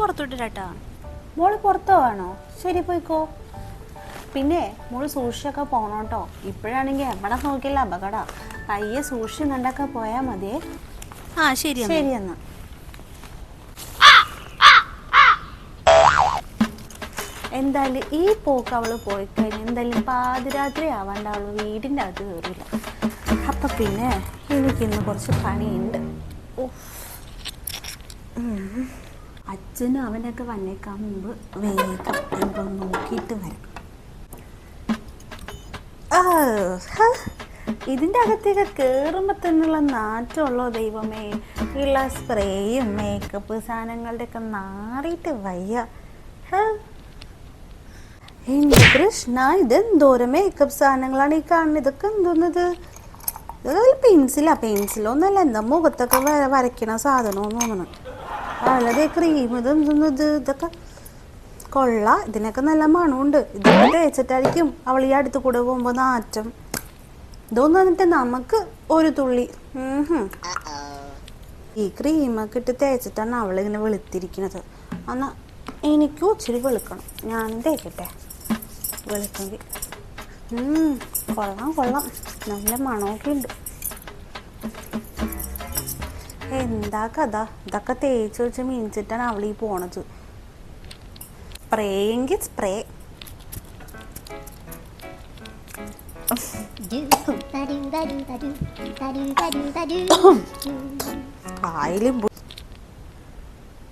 പുറത്തോട്ടിട്ടാ? മോൾ പുറത്തോ ആണോ? ശരി പോയിക്കോ. പിന്നെ മോൾ സൂക്ഷിച്ചൊക്കെ പോണം കേട്ടോ ഇപ്പോഴാണെങ്കിൽ എവിടെ നോക്കിയില്ല അപകട. പയ്യെ സൂക്ഷിച്ച് കണ്ടൊക്കെ പോയാൽ മതിയേ. ആ ശരി. ശരി എന്നാ. എന്തായാലും ഈ പോക്ക് അവൾ പോയി കഴിഞ്ഞാൽ എന്തായാലും പാതിരാത്രി ആവാണ്ട് അവൾ വീടിന്റെ അകത്ത് കയറില്ല അപ്പൊ പിന്നെ എനിക്കിന്ന് കുറച്ച് പണിയുണ്ട്. ഉഫ്. അച്ഛനും അവനൊക്കെ വന്നേക്കാൻ മുമ്പ് വേഗം നോക്കിയിട്ട് വരാം. ഇതിന്റെ അകത്തേക്ക് കയറുമ്പോൾ തന്നെയുള്ള നാറ്റമുള്ളോ ദൈവമേ? ഉള്ള സ്പ്രേയും മേക്കപ്പ് സാധനങ്ങളുടെ ഒക്കെ നാറിയിട്ട് വയ്യ. എന്റെ കൃഷ്ണ ഇതെന്തോരം മേക്കപ്പ് സാധനങ്ങളാണ് ഈ കാണുന്നത് ഇതൊക്കെ എന്തോന്നത്? ഇതൊക്കെ പെൻസിലാ പെൻസിലൊന്നല്ല എന്താ മുഖത്തൊക്കെ വര വരയ്ക്കണ സാധനമെന്ന് തോന്നുന്നു. വളരെ ക്രീം ഇതെന്തോന്നത് ഇതൊക്കെ കൊള്ള. ഇതിനൊക്കെ നല്ല മണമുണ്ട്. ഇതൊക്കെ തേച്ചിട്ടായിരിക്കും അവൾ ഈ അടുത്ത് കൂടെ പോകുമ്പോൾ നാറ്റം. ഇതൊന്നും വന്നിട്ട് നമുക്ക് ഒരു തുള്ളി. ഈ ക്രീമൊക്കെ ഇട്ട് തേച്ചിട്ടാണ് അവളിങ്ങനെ വെളുത്തിരിക്കുന്നത്. എന്നാ എനിക്കും ഇച്ചിരി വെളുക്കണം. ഞാൻ തേക്കട്ടെ. വെളുക്കെങ്കിൽ കൊള്ളാം കൊള്ളാം. നല്ല മണമൊക്കെ ഉണ്ട്. എന്താ കഥ ഇതൊക്കെ തേച്ച് വെച്ച് മീൻസിട്ടാണ് അവൾ ഈ പോണത് സ്പ്രേയെങ്കിൽ സ്പ്രേ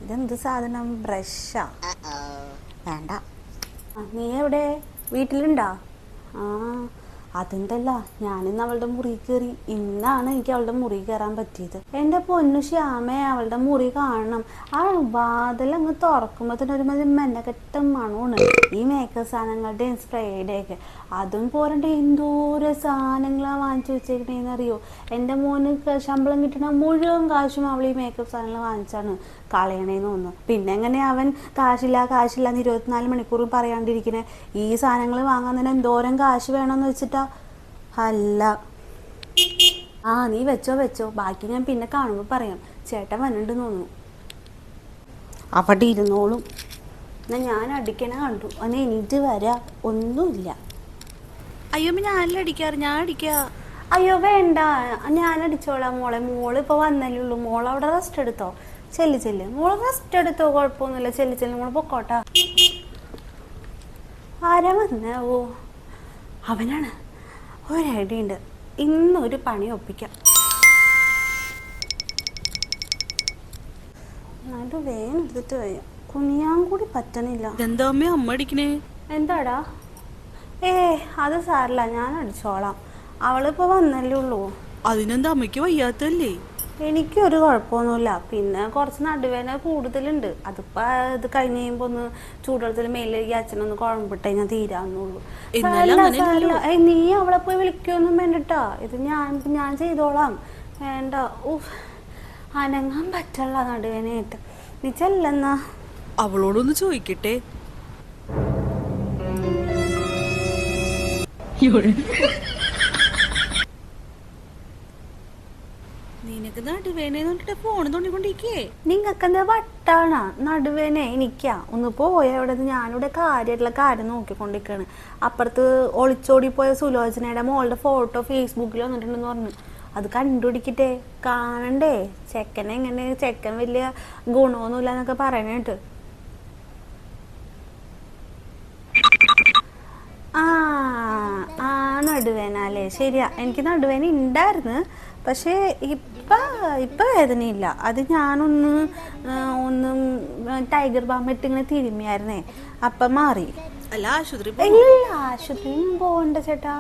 ഇതെന്ത് സാധനം? ബ്രഷാ? വേണ്ട. നീ എവിടെ? വീട്ടിലുണ്ടാ? ആ. അതെന്തല്ല ഞാനിന്ന് അവളുടെ മുറി കയറി. ഇന്നാണ് എനിക്ക് അവളുടെ മുറി കയറാൻ പറ്റിയത്. എന്റെ പൊന്നു ശ്യാമയെ അവളുടെ മുറി കാണണം. ആ വാതിൽ അങ്ങ് തുറക്കുമ്പോൾ തന്നെ ഒരു മതി മെനക്കെട്ട മണമാണ്. ഈ മേക്കപ്പ് സാധനങ്ങളുടെയും സ്പ്രേയുടെയൊക്കെ അതും പോരണ്ട എന്തോരം സാധനങ്ങളാണ് വാങ്ങിച്ചു വെച്ചേക്കണേന്ന് അറിയോ? എന്റെ മോന് ശമ്പളം കിട്ടണ മുഴുവൻ കാശും അവൾ ഈ മേക്കപ്പ് സാധനങ്ങൾ വാങ്ങിച്ചാണ് കളയണേന്ന് തോന്നുന്നു. പിന്നെ എങ്ങനെ അവൻ കാശില്ല കാശില്ല എന്ന് ഇരുപത്തിനാല് മണിക്കൂർ പറയാണ്ടിരിക്കണേ? ഈ സാധനങ്ങൾ വാങ്ങാൻ തന്നെ എന്തോരം കാശ് വേണമെന്ന് വെച്ചിട്ടാ അല്ല. ആ നീ വെച്ചോ വെച്ചോ. ബാക്കി ഞാൻ പിന്നെ കാണുമ്പോൾ പറയാം. ചേട്ടൻ വന്നിട്ട് തോന്നുന്നു. അവിടെ ഇരുന്നോളും. എന്നാ ഞാൻ അടിക്കണ കണ്ടു. അന്ന് എനിക്ക് വരാ. ഒന്നുമില്ല. അയ്യോ ഞാനല്ല അടിക്കാറ്? ഞാൻ അടിക്കാ. അയ്യോ വേണ്ട. ഞാൻ അടിച്ചോളാം മോളെ. മോൾ ഇപ്പൊ വന്നല്ലേ ഉള്ളൂ. മോൾ അവിടെ റെസ്റ്റ് എടുത്തോ? ചെല്ലി ചെല്ല്. മോൾ റെസ്റ്റ് എടുത്തോ? കുഴപ്പമൊന്നുമില്ല. ചെല്ലി ചെല്ലു. മോൾ പൊക്കോട്ടാ. ആരാ വന്നോ? അവനാണ്. ഒരു ഐഡിയ ഉണ്ട് ഇന്നൊരു പണി ഒപ്പിക്കാം. അത് വേഗം എടുത്തിട്ട് വയ്യ. കുനിയാൻ കൂടി പറ്റണില്ല. എന്താ അമ്മ അമ്മ അടിക്കണേ? എന്താടാ? ഏ അത് സാരില്ല. ഞാൻ അടിച്ചോളാം. അവളിപ്പോ വന്നല്ലേ ഉള്ളൂ. അതിനെന്താ അമ്മയ്ക്ക് വയ്യാത്തല്ലേ എനിക്കൊരു കുഴപ്പമൊന്നുമില്ല. പിന്നെ കുറച്ച് നടുവേദന കൂടുതലുണ്ട്. അതിപ്പോ ഇത് കഴിഞ്ഞ് കഴിയുമ്പോ ഒന്ന് ചൂടുവെള്ളത്തിൽ മേലേക്ക് അച്ഛനൊന്ന് കുഴമ്പിട്ട് കഴിഞ്ഞാൽ തീരാന്നുള്ളൂ നീ അവളെ പോയി വിളിക്കൊന്നും വേണ്ടട്ടാ. ഇത് ഞാൻ ഞാൻ ചെയ്തോളാം. വേണ്ട. ഉഫ്. അനങ്ങാൻ പറ്റുള്ള നടുവേനായിട്ട് നീ ചെല്ലെന്നാ? അവളോടൊന്ന് ചോദിക്കട്ടെ. നിനക്ക് നടുവേനെ തൊട്ടിട്ട് ഫോണ് തോണ്ടിക്കൊണ്ടിരിക്കേ. നിങ്ങൾക്കെന്താ വട്ടാണ്? നടുവേനെ എനിക്കാ. ഒന്ന് പോയ? അവിടെ ഞാനിവിടെ കാര്യമായിട്ടുള്ള കാര്യം നോക്കിക്കൊണ്ടിരിക്കാണ്. അപ്പുറത്ത് ഒളിച്ചോടി പോയ സുലോചനയുടെ മോളുടെ ഫോട്ടോ ഫേസ്ബുക്കിൽ വന്നിട്ടുണ്ടെന്ന് പറഞ്ഞു. അത് കണ്ടുപിടിക്കട്ടെ. കാണണ്ടേ? ചെക്കനെ എങ്ങനെ? ചെക്കൻ വലിയ ഗുണമൊന്നുമില്ല എന്നൊക്കെ പറയണേട്ട് ആ ആ അല്ലേ? ശരിയാ. എനിക്ക് നടുവേന ഉണ്ടായിരുന്നു പക്ഷേ ഇപ്പ ഇപ്പൊ വേദനയില്ല. അത് ഞാനൊന്ന് ഒന്നും ടൈഗർ ബാം ഇട്ട് ഇങ്ങനെ തിരുമ്മിയായിരുന്നേ. അപ്പം മാറി. അല്ല ആശുപത്രി ഇല്ല പോകണ്ട ചേട്ടാ.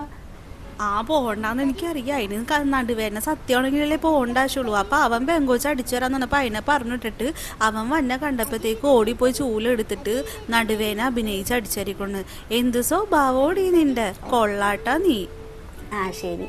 ആ പോകണ്ടെന്ന് എനിക്കറിയാം. അതിന് നടുവേന നടുവേദന സത്യമാണെങ്കിലല്ലേ പോകണ്ട ആവശ്യമുള്ളൂ അപ്പൊ അവൻ പെങ്കോച്ച് അടിച്ചു വരാന്ന് പറഞ്ഞപ്പോ അതിനെ പറഞ്ഞിട്ടിട്ട് അവൻ വന്നെ കണ്ടപ്പോഴത്തേക്ക് ഓടിപ്പോയി ചൂലെടുത്തിട്ട് നടുവേന അഭിനയിച്ച് അടിച്ചരിക്കൊണ്ട് എന്ത് സ്വഭാവോടി നിന്റെ? കൊള്ളാട്ടാ നീ. ആ ശരി.